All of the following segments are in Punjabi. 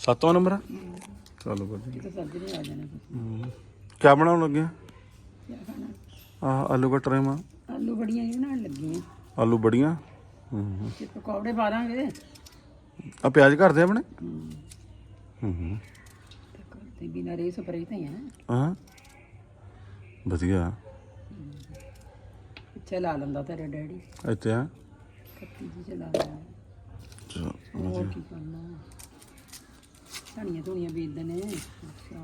ਸੱਤਵਾਂ ਨੰਬਰ ਆ? ਚਲੋ ਵਧੀਆ। ਤਾਂ ਸੱਜਰੇ ਆ ਜਾਣਾ। ਤੁਸੀਂ ਹੂੰ। ਕਿਆ ਬਣਾਉਣ ਲੱਗੇ ਆ? ਕਿਆ ਖਾਣਾ? ਆਹ ਆਲੂ ਕਟਰੇ ਮਾ। ਆਲੂ ਬੜੀਆਂ ਹੀ ਬਣਾਉਣ ਲੱਗੀ ਆ। ਆਲੂ ਬੜੀਆਂ? ਹੂੰ ਤੇ ਪਕੌੜੇ ਪਾ ਦਾਂਗੇ ਆ ਪਿਆਜ਼ ਘਰਦੇ ਆਪਣੇ? ਹੂੰ। ਹੂੰ ਹੂੰ। ਤੇ ਬਿਨਾਂ ਰੇ ਸਪਰੇ ਤਾਂ ਹੀ ਆ ਹਾਂ। ਵਧੀਆ। ਪਿੱਛੇ ਲਾ ਲੈਂਦਾ ਤੇਰਾ ਡੈਡੀ। ਇੱਥੇ ਆ। ਕੱਤੀ ਜੀ ਚਲਾ ਲੈਂਦਾ ਚਲੋ, ਹੋਰ ਕੀ ਕਰਨਾ। ਧਣੀਆਂ ਧੁਣੀਆਂ ਬੀਜਦੇ ਨੇ।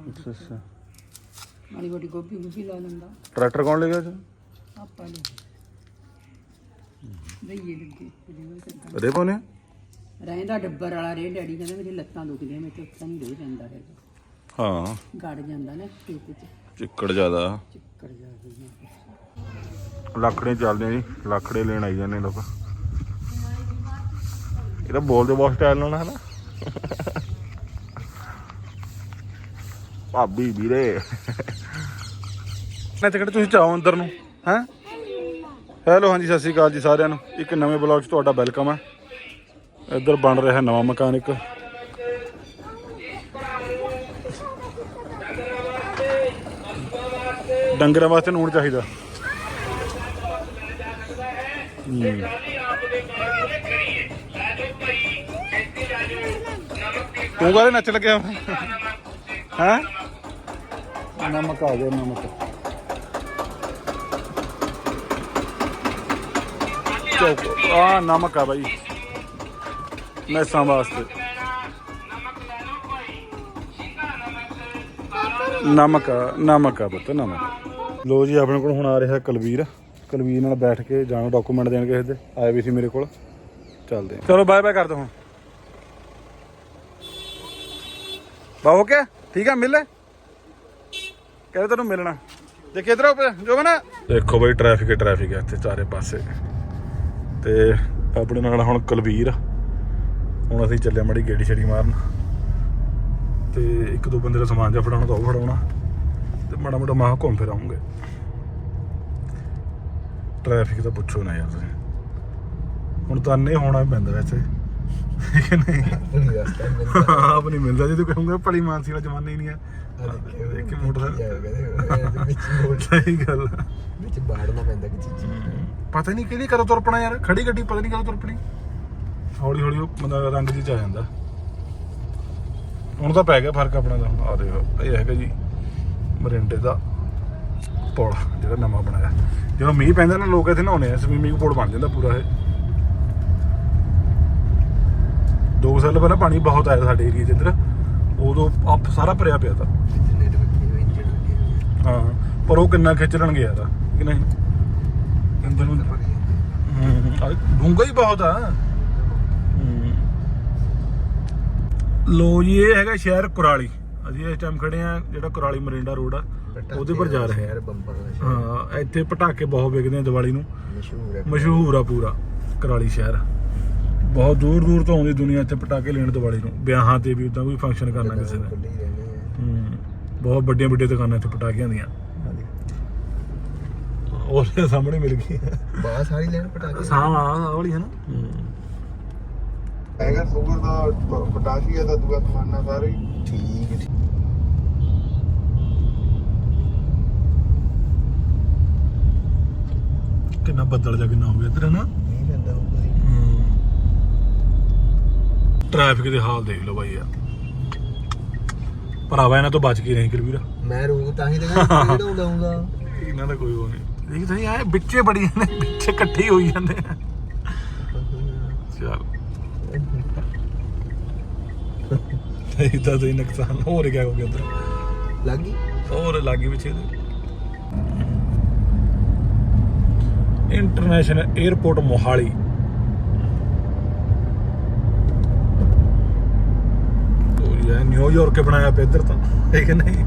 ਅੱਛਾ ਅੱਛਾ ਮਾੜੀ ਮੋਟੀ ਗੋਭੀ ਗੋਭੀ ਲਾ ਲੈਂਦਾ। ਟਰੈਕਟਰ ਕੌਣ ਲੈ ਗਿਆ ਜੀ ਆਪਾਂ ਲੈ। ਦਈਏ ਲੱਗੇ ਜਿਵੇਂ ਕਰਦਾ ਅਰੇ ਪਾਉਨੇ ਰਹਿੰਦਾ ਡੱਬਰ ਵਾਲਾ ਰੇ ਡੈਡੀ ਕਹਿੰਦਾ ਮੇਰੀ ਲੱਤਾਂ ਦੁਖਦੀਆਂ ਮੈਂ ਤੇ ਉੱਤਾਂ ਨਹੀਂ ਰੋ ਜਾਂਦਾ ਹੈਗਾ। ਹਾਂ। ਗੜ ਜਾਂਦਾ ਨਾ ਖੇਤ ਚ। ਚਿੱਕੜ ਜ਼ਿਆਦਾ। ਚਿੱਕੜ ਜਾਂਦੀ ਲੱਖੜੇ ਚੱਲਦੇ ਆ ਜੀ ਲੱਖੜੇ ਲੈਣ ਆਈ ਜਾਂਦੇ ਲੋਕ। ਇਹ ਤਾਂ ਬੋਲਦੇ ਬਹੁਤ ਸਟਾਈਲ ਨਾਲ ਹੈ ਨਾ। ਭਾਬੀ ਵੀਰੇ। ਮੈਂ ਤੇ ਤੁਸੀਂ ਚਾਹੋ ਅੰਦਰ ਨੂੰ, ਹੈ? ਹੈਲੋ ਹਾਂਜੀ, ਸਤਿ ਸ਼੍ਰੀ ਅਕਾਲ ਜੀ ਸਾਰਿਆਂ ਨੂੰ। ਇੱਕ ਨਵੇਂ ਬਲੌਗ 'ਚ ਤੁਹਾਡਾ ਵੈਲਕਮ ਹੈ। ਇੱਧਰ ਬਣ ਰਿਹਾ ਨਵਾਂ ਮਕਾਨ ਇੱਕ। ਡੰਗਰਾਂ ਵਾਸਤੇ ਨੂਣ ਚਾਹੀਦਾ। ਤੂੰ ਕਾਹਦੇ ਨੱਚ ਲੱਗਿਆ? ਹੈ? ਨਮਕ ਆ ਗਿਆ, ਨਮਕ। ਚੌਕ ਆ ਨਮਕ ਆ ਬਾਈ। ਮੈਸਾਂ ਵਾਸਤੇ। ਨਮਕ ਆ ਨਮਕ ਆ ਪੁੱਤ, ਨਮਕ। ਲੋ ਜੀ, ਆਪਣੇ ਕੋਲ ਹੁਣ ਆ ਰਿਹਾ ਕਲਵੀਰ। ਕਲਵੀਰ ਨਾਲ ਬੈਠ ਕੇ ਜਾਣਾ ਡਾਕੂਮੈਂਟ ਦੇਣ ਕਿਸੇ ਦੇ। ਆਏ ਵੀ ਸੀ ਮੇਰੇ ਕੋਲ। ਚੱਲਦੇ ਚਲੋ ਬਾਏ ਬਾਏ ਕਰ ਦੋ ਹੁਣ। ਬਾ ਹੋ ਠੀਕ ਆ, ਮਿਲੇ ਕਹਿੰਦੇ ਤੈਨੂੰ ਮਿਲਣਾ। ਦੇਖੀ ਇਧਰ ਜੋ ਨਾ ਦੇਖੋ ਬਈ ਟ੍ਰੈਫਿਕ ਟ੍ਰੈਫਿਕ ਹੈ ਇੱਥੇ ਚਾਰੇ ਪਾਸੇ। ਤੇ ਆਪਣੇ ਨਾਲ ਹੁਣ ਕੁਲਵੀਰ। ਹੁਣ ਅਸੀਂ ਚੱਲੇ ਮੜੀ ਗੇੜੀ ਛੜੀ ਮਾਰਨ। ਤੇ ਇੱਕ ਦੋ ਬੰਦੇ ਦਾ ਸਮਾਨ ਜਿਹਾ ਫੜਾਉਣਾ ਤਾਂ ਉਹ ਫੜਾਉਣਾ। ਤੇ ਮਾੜਾ ਮੋਟਾ ਮਾਹ ਘੁੰਮ ਫਿਰ ਆਉਂਗੇ ਟ੍ਰੈਫਿਕ ਤਾਂ ਪੁੱਛੋ ਨਾ ਯਾਰ ਤੁਸੀਂ। ਹੁਣ ਤਾਂ ਅੰਨੇ ਹੋਣਾ ਪੈਂਦਾ ਵੈਸੇ। ਠੀਕ ਨਹੀਂ? ਆਪ ਨਹੀਂ ਮਿਲਦਾ। ਜੇ ਤੂੰ ਕਹੂੰਗਾ ਭਲੀ ਮਾਨਸੀ ਵਾਲਾ ਜ਼ਮਾਨਾ ਹੀ ਨਹੀਂ ਹੈ। ਦੇਖ ਕੇ ਮੋਟਰਸਾਈਕਲ ਸਹੀ ਗੱਲ ਆ। ਵਿੱਚ ਬਾੜਨਾ ਪੈਂਦਾ ਕਿ ਚੀਜ਼ ਪਤਾ ਨਹੀਂ ਕਿਹਦੀ ਕਦੋਂ ਤੁਰਪਣਾ ਯਾਰ। ਖੜੀ ਗੱਡੀ ਪਤਾ ਨਹੀਂ ਕਦੋਂ ਤੁਰਪਣੀ ਹੌਲੀ ਹੌਲੀ ਉਹ ਬੰਦਾ ਰੰਗ ਜੀ ਚ ਆ ਜਾਂਦਾ। ਹੁਣ ਤਾਂ ਪੈ ਗਿਆ ਫ਼ਰਕ ਆਪਣਾ ਦਾ ਆ ਦੇਖੋ ਇਹ ਹੈਗਾ ਜੀ ਮਰਿੰਡੇ ਦਾ ਪੁਲ ਜਿਹੜਾ ਨਵਾਂ ਬਣਾਇਆ। ਜਦੋਂ ਮੀਂਹ ਪੈਂਦਾ ਨਾ ਲੋਕ ਇੱਥੇ ਨਹਾਉਂਦੇ ਆ। ਸਵੀਮਿੰਗ ਪੂਲ ਬਣ ਜਾਂਦਾ ਪੂਰਾ ਇਹ। ਦੋ ਸਾਲ ਪਹਿਲਾਂ ਪਾਣੀ ਬਹੁਤ ਆਇਆ ਸਾਡੇ ਏਰੀਆ 'ਚ ਇੱਧਰ। ਉਦੋਂ ਆਪ ਸਾਰਾ ਭਰਿਆ ਪਿਆ ਤਾਂ। ਦੇ ਹਾਂ ਪਰ ਉਹ ਕਿੰਨਾ ਖਿੱਚ ਲੈਣ ਗਿਆ ਤਾਂ ਕਿ ਨਹੀਂ? ਅੰਦਰ ਨੂੰ ਹੂੰ ਡੂੰਗਾ ਹੀ ਬਹੁਤ ਆ। ਲੋ ਜੀ ਇਹ ਹੈਗਾ ਸ਼ਹਿਰ ਕੁਰਾਲੀ। ਅਸੀਂ ਇਸ ਟਾਈਮ ਖੜੇ ਆ ਜਿਹੜਾ ਕੁਰਾਲੀ ਮਰਿੰਡਾ ਰੋਡ ਆ ਉਹਦੇ ਪਰ ਜਾ ਰਹੇ ਦਾ ਹਾਂ ਇੱਥੇ ਪਟਾਕੇ ਬਹੁਤ ਵਿਕਦੇ ਆ ਦੀਵਾਲੀ ਨੂੰ। ਮਸ਼ਹੂਰ ਆ ਪੂਰਾ ਕੁਰਾਲੀ ਸ਼ਹਿਰ। ਬਹੁਤ ਦੂਰ ਦੂਰ ਤੋਂ ਆਉਂਦੀ ਦੁਨੀਆ ਇੱਥੇ ਪਟਾਕੇ ਲੈਣ ਦੀਵਾਲੀ ਨੂੰ। ਵਿਆਹਾਂ ਤੇ ਵੀ ਉਦਾਂ ਕੋਈ ਫੰਕਸ਼ਨ ਕਰਨਾ ਕਿਸੇ ਖੁੱਲੇ ਰਹਿੰਦੇ ਹੂੰ। ਬਹੁਤ ਵੱਡੀਆਂ ਵੱਡੀਆਂ ਦੁਕਾਨਾਂ ਇੱਥੇ ਪਟਾਕਿਆਂ ਦੀਆਂ। ਉਹਦੇ ਸਾਹਮਣੇ ਮਿਲ ਗਈ। ਬਾਹਰ ਸਾਰੀ ਲੈਣ ਪਟਾਕੇ। ਸਾਹ ਆ ਵਾਲੀ ਹੈ ਨਾ। ਹੈਗਾ ਸ਼ੂਗਰ ਦਾ ਪ- ਪੋਟਾਸ਼ੀਆ ਦਾ ਦੂਆ ਸਮਾਨਾ ਸਾਰੇ। ਹੀ। ਠੀਕ ਹੈ ਠੀਕ। ਕਿੰਨਾ ਬੱਦਲ ਜਾ ਕਿੰਨਾ ਹੋ ਗਿਆ ਇੱਧਰ ਨਾ? ਨਹੀਂ ਲੈਂਦਾ ਉਹ ਕੋਈ ਟ੍ਰੈਫਿਕ ਦੇ ਹਾਲ ਦੇਖ ਲਓ ਬਾਈ ਯਾਰ। ਭਰਾਵਾ ਇਹਨਾਂ ਤੋਂ ਬਚ ਕੇ ਰਹੀ ਵੀਰ ਮੈਂ ਰੋਕ ਤਾਂ ਹੀ ਕਿਹੜਾ ਆਉਂਦਾ ਇਹਨਾਂ ਦਾ ਕੋਈ ਉਹ ਨਹੀਂ। ਦੇਖ ਤੁਸੀਂ ਆਏ ਵਿੱਚੇ ਬੜੀ ਨੇ ਵਿੱਚੇ ਇਕੱਠੇ ਹੋਈ ਜਾਂਦੇ ਆ। ਚੱਲ। ਇਹ ਤਾਂ ਤੇ ਨੁਕਸਾਨ ਹੋਰ ਕਿਆ ਹੋ ਗਿਆ ਉੱਧਰ? ਲੱਗ ਗਈ? ਹੋਰ ਲਾਗੇ ਪਿੱਛੇ ਦੇ ਇੰਟਰਨੈਸ਼ਨਲ 에ਅਰਪੋਰਟ ਮੋਹਾਲੀ। ਯਾਰ ਨਿਊਯਾਰਕ ਬਣਾਇਆ ਪਿਆ ਇੱਧਰ ਤਾਂ ਹੈ ਕਿ ਨਹੀਂ?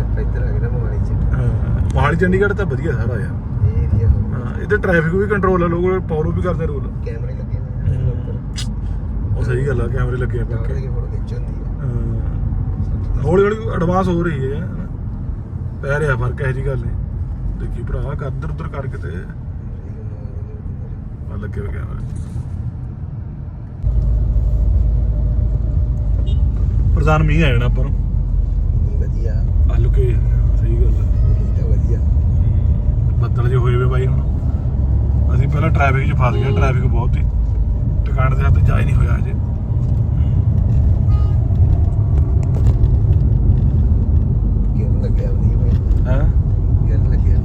ਆਪਾਂ ਇੱਧਰ ਆ ਗਏ ਨਾ ਮੋਹਾਲੀ ਚ। ਹਾਂ, ਮੋਹਾਲੀ ਚੰਡੀਗੜ੍ਹ ਤਾਂ ਵਧੀਆ ਸਾਰਾ ਯਾਰ। ਇਹ ਏਰੀਆ ਹੋ ਹਾਂ ਇੱਧਰ ਟ੍ਰੈਫਿਕ ਵੀ ਕੰਟਰੋਲ ਹੈ ਲੋਕ ਫੋਲੋ ਵੀ ਕਰਦੇ ਰੂਲ ਕੈਮਰੇ ਲੱਗੇ ਹੋਏ ਆ। ਉਹ ਸਹੀ ਗੱਲ ਆ ਕੈਮਰੇ ਲੱਗੇ ਆ ਪੱਕੇ। ਦੇ ਫੋਟੋ ਖਿੱਚ ਹੁੰਦੀ ਹੈ ਹਾਂ। ਹੌਲੀ ਹੌਲੀ ਐਡਵਾਂਸ ਹੋ ਰਹੀ ਹੈ। ਪੈ ਰਿਹਾ ਫ਼ਰਕ ਹੈ ਜੀ ਗੱਲ ਨਹੀਂ। ਦੇਖੀ ਭਰਾ ਕਰ ਇੱਧਰ ਉੱਧਰ ਕਰਕੇ ਤੇ ਆ ਲੱਗੇ ਹੋ ਗਿਆ ਪਰ ਰਮਜ਼ਾਨ ਮੀਂਹ ਆ ਜਾਣਾ ਨਹੀਂ ਵਧੀਆ। ਆਲੂ ਕੇ ਸਹੀ ਗੱਲ ਹੈ ਵਧੀਆ। ਬੱਦਲ ਜੇ ਹੋਏ ਵੇ ਬਾਈ ਹੁਣ। ਅਸੀਂ ਪਹਿਲਾਂ ਟ੍ਰੈਫਿਕ 'ਚ ਫਸ ਗਏ ਟ੍ਰੈਫਿਕ ਬਹੁਤ ਸੀ। ਟਿਕਾਣ ਦੇ ਹੱਥ ਜਾ ਹੀ ਨਹੀਂ ਹੋਇਆ ਅਜੇ ਲੱਗਿਆ ਹੈ? ਲੱਗਿਆ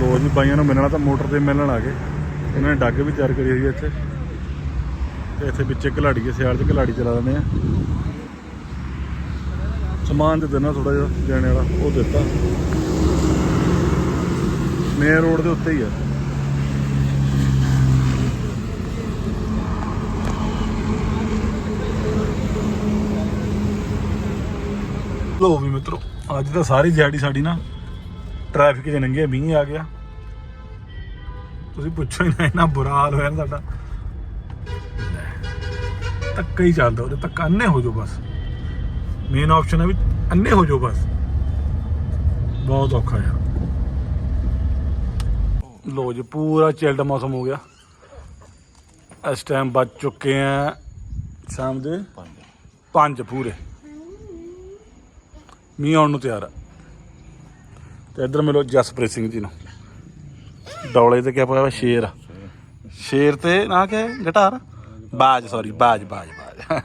ਲੋ ਜੀ ਬਾਈਆਂ ਨੂੰ ਮਿਲਣਾ ਤਾਂ ਮੋਟਰ ਤੇ ਮਿਲਣ ਆ ਗਏ। ਇਹਨਾਂ ਨੇ ਡੱਗ ਵੀ ਤਿਆਰ ਕਰੀ ਹੋਈ ਹੈ ਇੱਥੇ। ਤੇ ਇੱਥੇ ਵਿੱਚੇ ਘਲਾੜੀ ਹੈ, ਸਿਆਲ 'ਚ ਘਲਾੜੀ ਚਲਾ ਦਿੰਦੇ ਆ। ਸਮਾਨ ਦੇ ਦੇਣਾ ਥੋੜਾ ਜਿਹਾ ਜਾਣੇ ਵਾਲਾ, ਉਹ ਦਿੱਤਾ। ਮੇਨ ਰੋਡ ਦੇ ਉੱਤੇ ਹੀ ਆ। ਲੋ ਵੀ ਮਿੱਤਰੋ, ਅੱਜ ਤਾਂ ਸਾਰੀ ਦਿਹਾੜੀ ਸਾਡੀ ਨਾ ਟ੍ਰੈਫਿਕ 'ਚ ਲੰਘਿਆ ਮੀਂਹ ਆ ਗਿਆ। ਤੁਸੀਂ ਪੁੱਛੋ ਹੀ ਨਾ, ਇੰਨਾ ਬੁਰਾ ਹਾਲ ਹੋਇਆ ਸਾਡਾ ਧੱਕਾ ਹੀ ਚੱਲਦਾ, ਉਹਦੇ ਧੱਕਾ ਅੰਨੇ ਹੋ ਜਾਓ ਬਸ। ਮੇਨ ਆਪਸ਼ਨ ਹੈ ਵੀ ਅੰਨੇ ਹੋ ਜਾਓ ਬਸ। ਬਹੁਤ ਔਖਾ ਯਾਰ। ਲੋ ਜੀ, ਪੂਰਾ ਚਿਲਡ ਮੌਸਮ ਹੋ ਗਿਆ। ਇਸ ਟਾਈਮ ਬਚ ਚੁੱਕੇ ਆ ਸ਼ਾਮ ਦੇ 5 ਪੂਰੇ। ਮੀਂਹ ਆਉਣ ਨੂੰ ਤਿਆਰ ਆ। ਤੇ ਇੱਧਰ ਮਿਲੋ ਜਸਪ੍ਰੀਤ ਸਿੰਘ ਜੀ ਨੂੰ। ਡੌਲੇ ਤੇ ਕਿਆ ਪਾਇਆ ਹੋਇਆ? ਸ਼ੇਰ ਸ਼ੇਰ ਤੇ ਨਾ ਕਿਆ ਗਟਾਰ ਬਾਜ ਸੌਰੀ ਬਾਜ ਬਾਜ ਬਾਜ।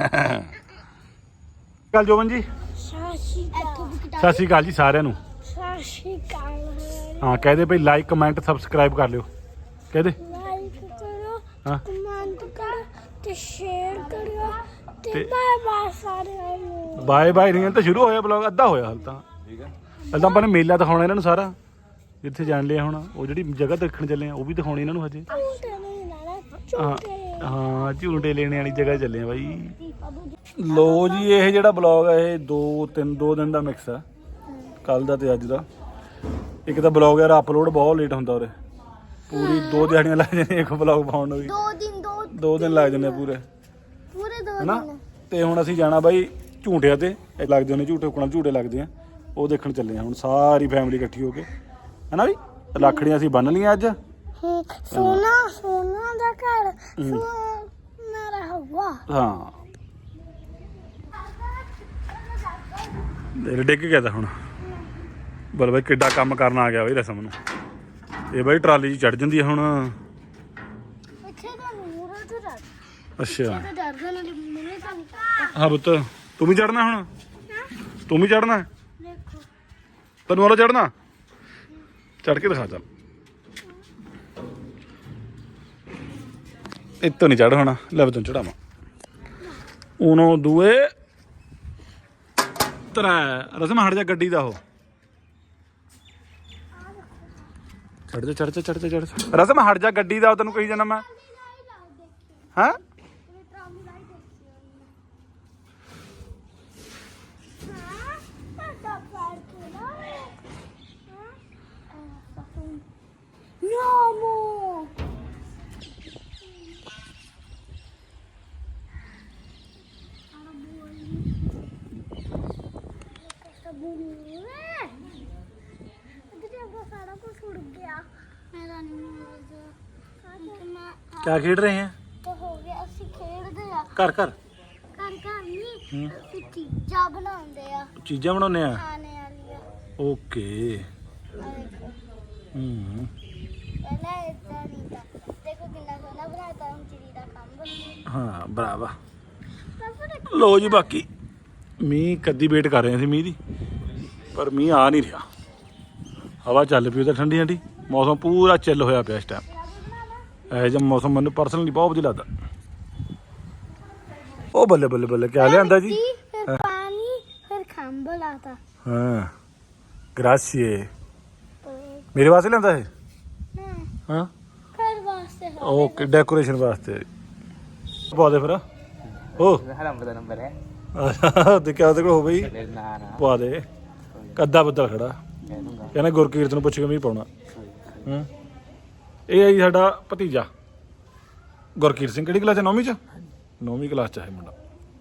ਕੱਲ ਜੋਬਨ ਜੀ? ਸਤਿ ਸ਼੍ਰੀ ਅਕਾਲ ਜੀ ਸਾਰਿਆਂ ਨੂੰ। ਸਤਿ ਸ਼੍ਰੀ ਅਕਾਲ ਹਾਂ ਕਹਦੇ ਭਈ ਲਾਈਕ ਕਮੈਂਟ ਸਬਸਕ੍ਰਾਈਬ ਕਰ ਲਿਓ। ਕਹਦੇ ਲਾਈਕ ਕਰੋ ਹਾਂ। ਕਮੈਂਟ ਕਰੋ ਤੇ ਸ਼ੇਅਰ ਕਰੋ ਤੇ ਤੇ- ਬਾਏ ਬਾਏ ਸਾਰਿਆਂ ਨੂੰ। ਬਾਏ ਬਾਏ ਨਹੀਂ ਤਾਂ ਸ਼ੁਰੂ ਹੋਇਆ ਬਲੌਗ ਅੱਧਾ ਹੋਇਆ ਹਾਲ ਤਾਂ। ਠੀਕ ਹੈ। ਹਾਲ ਤਾਂ ਆਪਾਂ ਨੇ ਮੇਲਾ ਦਿਖਾਉਣਾ ਇਹਨਾਂ ਨੂੰ ਸਾਰਾ। ਜਿੱਥੇ ਜਾਣ ਲਿਆ ਹੁਣ ਉਹ ਜਿਹੜੀ ਜਗ੍ਹਾ ਦੇਖਣ ਚੱਲੇ ਆ ਉਹ ਵੀ ਦਿਖਾਉਣੀ ਇਹਨਾਂ ਨੂੰ ਹਜੇ। ਹਾਂ। ਹਾਂ ਝੂਟੇ ਲੈਣੇ ਵਾਲੀ ਜਗ੍ਹਾ ਚੱਲੇ ਆ ਬਾਈ। ਲੋ ਜੀ ਇਹ ਜਿਹੜਾ ਬਲੌਗ ਹੈ ਇਹ ਦੋ ਤਿੰਨ ਦੋ ਦਿਨ ਦਾ ਮਿਕਸ ਆ। ਕੱਲ ਦਾ ਤੇ ਅੱਜ ਦਾ। ਇੱਕ ਤਾਂ ਬਲੌਗ ਯਾਰ ਅਪਲੋਡ ਬਹੁਤ ਲੇਟ ਹੁੰਦਾ ਉਰੇ। ਪੂਰੀ ਦੋ ਦਿਹਾੜੀਆਂ ਲੱਗ ਜਾਂਦੀਆਂ ਇੱਕ ਬਲੌਗ ਪਾਉਣ ਨੂੰ ਵੀ। ਦੋ ਦਿਨ ਦੋ ਦੋ ਦਿਨ ਲੱਗ ਜਾਂਦੇ ਆ ਪੂਰੇ। ਪੂਰੇ ਦੋ ਹਨਾ? ਦਿਨ। ਤੇ ਹੁਣ ਅਸੀਂ ਜਾਣਾ ਬਾਈ ਝੂਟਿਆਂ ਤੇ। ਇਹ ਲੱਗਦੇ ਨੇ ਝੂਟੇ ਕੋਲ ਝੂਟੇ ਲੱਗਦੇ ਆ। ਉਹ ਦੇਖਣ ਚੱਲੇ ਆ ਹੁਣ ਸਾਰੀ ਫੈਮਿਲੀ ਇਕੱਠੀ ਹੋ ਕੇ। ਹਨਾ ਵੀ? ਲੱਖੜੀਆਂ ਅਸੀਂ ਬੰਨ ਲਈਆਂ ਅੱਜ। ਹੂੰ ਸੋਨਾ ਸੋਨਾ ਦਾ ਘਰ ਸੋਨਾ ਰਹੂਗਾ ਹਾਂ। ਦੇ ਡਿੱਗ ਗਿਆ ਤਾਂ ਹੁਣ। ਬਲ ਬਾਈ ਕਿੱਡਾ ਕੰਮ ਕਰਨ ਆ ਗਿਆ ਬਈ ਰਸਮ ਨੂੰ। ਇਹ ਬਾਈ ਟਰਾਲੀ 'ਚ ਚੜ ਜਾਂਦੀ ਆ ਹੁਣ। ਇੱਥੇ ਤਾਂ ਮੂਰੇ ਤੇ ਡਰ ਅੱਛਾ। ਤੇ ਡਰਦਾ ਨਾ ਮੂਰੇ ਤਾਂ ਨਹੀਂ ਹਾਂ ਪੁੱਤ ਤੂੰ ਵੀ ਚੜਨਾ ਹੁਣ? ਤੂੰ ਵੀ ਚੜਨਾ ਦੇਖੋ। ਤੈਨੂੰ ਵਾਲਾ ਚੜਨਾ ਚੜ ਕੇ ਦਿਖਾ ਚੱਲ। ਇੱਥੋਂ ਨਹੀਂ ਚੜ ਹੋਣਾ ਲੈ ਬਤਨ ਚੜਾਵਾਂ ਉਨੋਂ ਦੂਏ। ਤਰਾ, ਰਸਮ ਹਟ ਜਾ ਗੱਡੀ ਦਾ ਉਹ। ਚੜ ਜਾ ਚੜ ਜਾ ਚੜ ਜਾ ਚੜ ਜਾ। ਰਸਮ ਹਟ ਜਾ ਗੱਡੀ ਦਾ ਉਹ, ਤੈਨੂੰ ਕਹੀ ਜਾਣਾ ਮੈਂ। ਹਾਂ? ਸਾਰਾ ਖੇਡ ਰਹੇ ਹੈ ਹੋ ਗਿਆ ਅਸੀਂ ਖੇਡਦੇ ਆ? ਘਰ ਘਰ। ਘਰ ਘਰ ਨਹੀਂ ਅਸੀਂ ਚੀਜ਼ਾਂ ਬਣਾਉਂਦੇ ਆ? ਚੀਜ਼ਾਂ ਬਣਾਉਨੇ ਆ ਖਾਣੇ ਵਾਲੀਆਂ ਓਕੇ। ਹੂੰ। ਪਹਿਲਾਂ ਇਦਾਂ ਨਹੀਂ ਤਾਂ ਦੇਖੋ ਕਿੰਨਾ ਸੋਹਣਾ ਬਣਾਤਾ ਹੁਣ ਚਿੜੀ ਦਾ ਕੰਮ ਹਾਂ ਬਰਾਵਾ ਲੋ ਜੀ ਬਾਕੀ। ਮੀਂਹ ਕੱਦੀ ਵੇਟ ਕਰ ਰਹੇ ਸੀ ਮੀਂਹ ਦੀ। ਪਰ ਮੀਂਹ ਆ ਨਹੀਂ ਰਿਹਾ। ਹਵਾ ਚੱਲ ਪਈ ਉਹਦਾ ਠੰਡੀ ਠੰਡੀ। ਮੌਸਮ ਪੂਰਾ ਚਿੱਲ ਹੋਇਆ ਪਿਆ ਇਸ ਟਾਈਮ ਇਹ ਜਿਹਾ ਮੌਸਮ ਮੈਨੂੰ ਪਰਸਨਲੀ ਬਹੁਤ ਵਧੀਆ ਲੱਗਦਾ। ਉਹ ਬੱਲੇ ਬੱਲੇ ਬੱਲੇ ਕਿਆ ਲਿਆਂਦਾ ਜੀ? ਫਿਰ ਪਾਣੀ ਫਿਰ ਖੰਭ ਲਾਤਾ। ਹਾਂ ਗ੍ਰਾਸੀਏ। ਮੇਰੇ ਵਾਸਤੇ ਲਿਆਂਦਾ ਇਹ? ਨਾ ਹਾਂ। ਘਰ ਵਾਸਤੇ ਹੋ ਓਕੇ ਡੈਕੋਰੇਸ਼ਨ ਵਾਸਤੇ। ਪਾ ਦੇ ਫਿਰ। ਓ ਨੰਬਰ ਦਾ ਨੰਬਰ ਹੈ। ਕਿਆ ਉਹਦੇ ਕੋਲ ਹੋ। ਬਈ ਪਵਾ ਦੇ। ਕੱਦਾ ਬੱਦਲ ਖੜਾ। ਕਹਿੰਦਾ ਗੁਰਕੀਰਤ ਨੂੰ ਪੁੱਛ ਕੇ ਵੀ ਪਾਉਣਾ। ਹੂੰ। ਇਹ ਹੈ ਜੀ ਸਾਡਾ ਭਤੀਜਾ। ਗੁਰਕੀਰਤ ਸਿੰਘ ਕਿਹੜੀ ਕਲਾਸ ਚ ਨੌਵੀਂ ਚ? ਨੌਵੀਂ ਕਲਾਸ ਚ ਹੈ ਮੁੰਡਾ।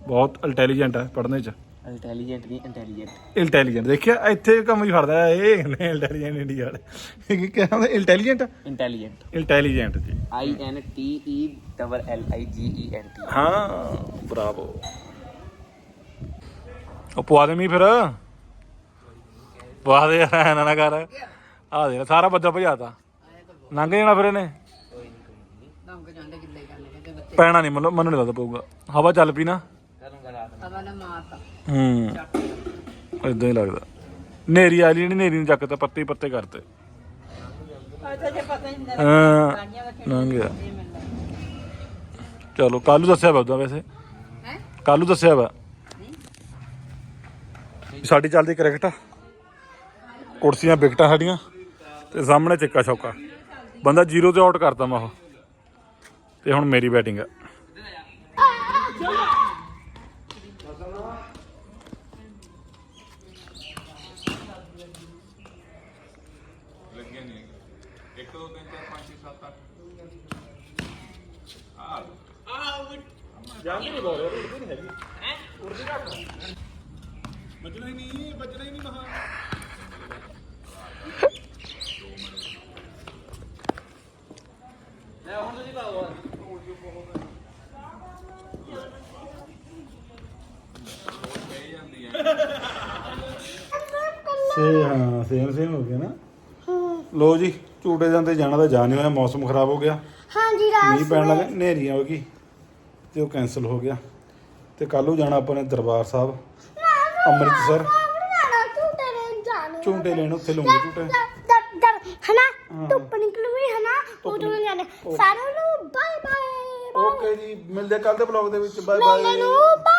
ਬਹੁਤ ਇੰਟੈਲੀਜੈਂਟ ਹੈ ਪੜ੍ਹਨੇ ਚ। ਇੰਟੈਲੀਜੈਂਟ ਨਹੀਂ ਇੰਟੈਲੀਜੈਂਟ ਇੰਟੈਲੀਜੈਂਟ ਦੇਖਿਆ ਇੱਥੇ ਕੰਮ ਹੀ ਫੜਦਾ ਇਹ। ਇੰਟੈਲੀਜੈਂਟ ਇੰਡੀਆ ਵਾਲੇ। ਕੀ ਕਹਿੰਦਾ ਇੰਟੈਲੀਜੈਂਟ ਇੰਟੈਲੀਜੈਂਟ ਇੰਟੈਲੀਜੈਂਟ ਜੀ। I N T E double L I G E N T ਹਾਂ ਬਰਾਵੋ ਉਹ ਪਵਾ ਦੇ ਮੀ ਫਿਰ। ਪਵਾ ਦੇ ਯਾਰ ਐਂ ਨਾ ਨਾ ਕਰ। ਆ ਦੇ ਸਾਰਾ ਬੱਦਲ ਭਜਾਤਾ। ਲੰਘ ਜਾਣਾ ਫਿਰ ਇਹਨੇ। ਲੰਘ ਜਾਂਦੇ ਕਿੱਲੇ ਕਰਨੇ ਕਹਿੰਦੇ ਬੱਤੇ ਪੈਣਾ ਨਹੀਂ ਮਤਲਬ ਮੈਨੂੰ ਨਹੀਂ ਲੱਗਦਾ ਪਊਗਾ। ਹਵਾ ਚੱਲ ਪਈ ਨਾ। ਹਵਾ ਨੇ ਮਾਰਤਾ ਹੂੰ। ਇਦਾਂ ਹੀ ਲੱਗਦਾ। ਨੇਰੀ ਆ ਲਈ ਨੇਰੀ ਨੂੰ ਚੱਕ ਤੇ ਪੱਤੇ ਹੀ ਪੱਤੇ ਕਰਤੇ। ਅੱਛਾ ਜੇ ਪਤਾ ਨਹੀਂ ਹਾਂ ਲੰਘ ਗਿਆ। ਚਲੋ ਕੱਲੂ ਦੱਸਿਆ ਵਾ ਉਦਾਂ ਵੈਸੇ। ਹੈ? ਕੱਲੂ ਦੱਸਿਆ ਵਾ। ਸਾਡੀ ਚੱਲਦੀ ਕ੍ਰਿਕਟ। ਕੁਰਸੀਆਂ, ਵਿਕਟਾਂ ਸਾਡੀਆਂ ਤੇ ਸਾਹਮਣੇ ਚੱਕਾ ਛੌਕਾ। ਬੰਦਾ ਜ਼ੀਰੋ ਤੇ ਆਊਟ ਕਰਤਾ ਮੈਂ ਉਹ। ਤੇ ਹੁਣ ਮੇਰੀ ਬੈਟਿੰਗ ਆ। ਜਾਂਦੀ ਨਹੀਂ ਬੋਲ ਉੜਦੀ ਨਹੀਂ ਹੈਗੀ ਹੈ ਘੱਟ ਵੱਜਣਾ ਨਹੀਂ ਵੱਜਣਾ ਹੀ ਨਹੀਂ ਮਹਾ ਸੇ ਹਾਂ ਸੇਮ ਸੇਮ ਹੋ ਗਿਆ ਨਾ। ਲੋ ਜੀ ਝੂਟੇ ਜਾਂਦੇ ਜਾਣਾ ਤਾਂ ਜਾ ਨਹੀਂ ਹੋਇਆ ਮੌਸਮ ਖਰਾਬ ਹੋ ਗਿਆ। ਹਾਂਜੀ ਰਾਤ ਮੀਂਹ ਪੈਣ ਲੱਗਾ ਹਨੇਰੀਆਂ ਹੋ ਗਈ ਤੇ ਉਹ ਕੈਨਸਲ ਹੋ ਗਿਆ। ਤੇ ਕੱਲ ਨੂੰ ਜਾਣਾ ਆਪਾਂ ਨੇ ਦਰਬਾਰ ਸਾਹਿਬ ਅੰਮ੍ਰਿਤਸਰ। ਝੂਟੇ ਲੈਣ ਜਾਣਾ ਝੂਟੇ। ਲੈਣ ਉੱਥੇ ਲਵਾਂਗੇ ਝੂਟੇ ਹਨਾ। ਧੁੱਪ ਨਿਕਲੂਗੀ ਹਨਾ ਉਦੋਂ ਜਾਣਾ। ਸਾਰਿਆਂ ਨੂੰ ਬਾਏ ਬਾਏ ਓਕੇ ਜੀ ਮਿਲਦੇ ਕੱਲ ਦੇ ਬਲੌਗ ਦੇ ਵਿੱਚ ਬਾਏ ਨੂੰ ਬਾਏ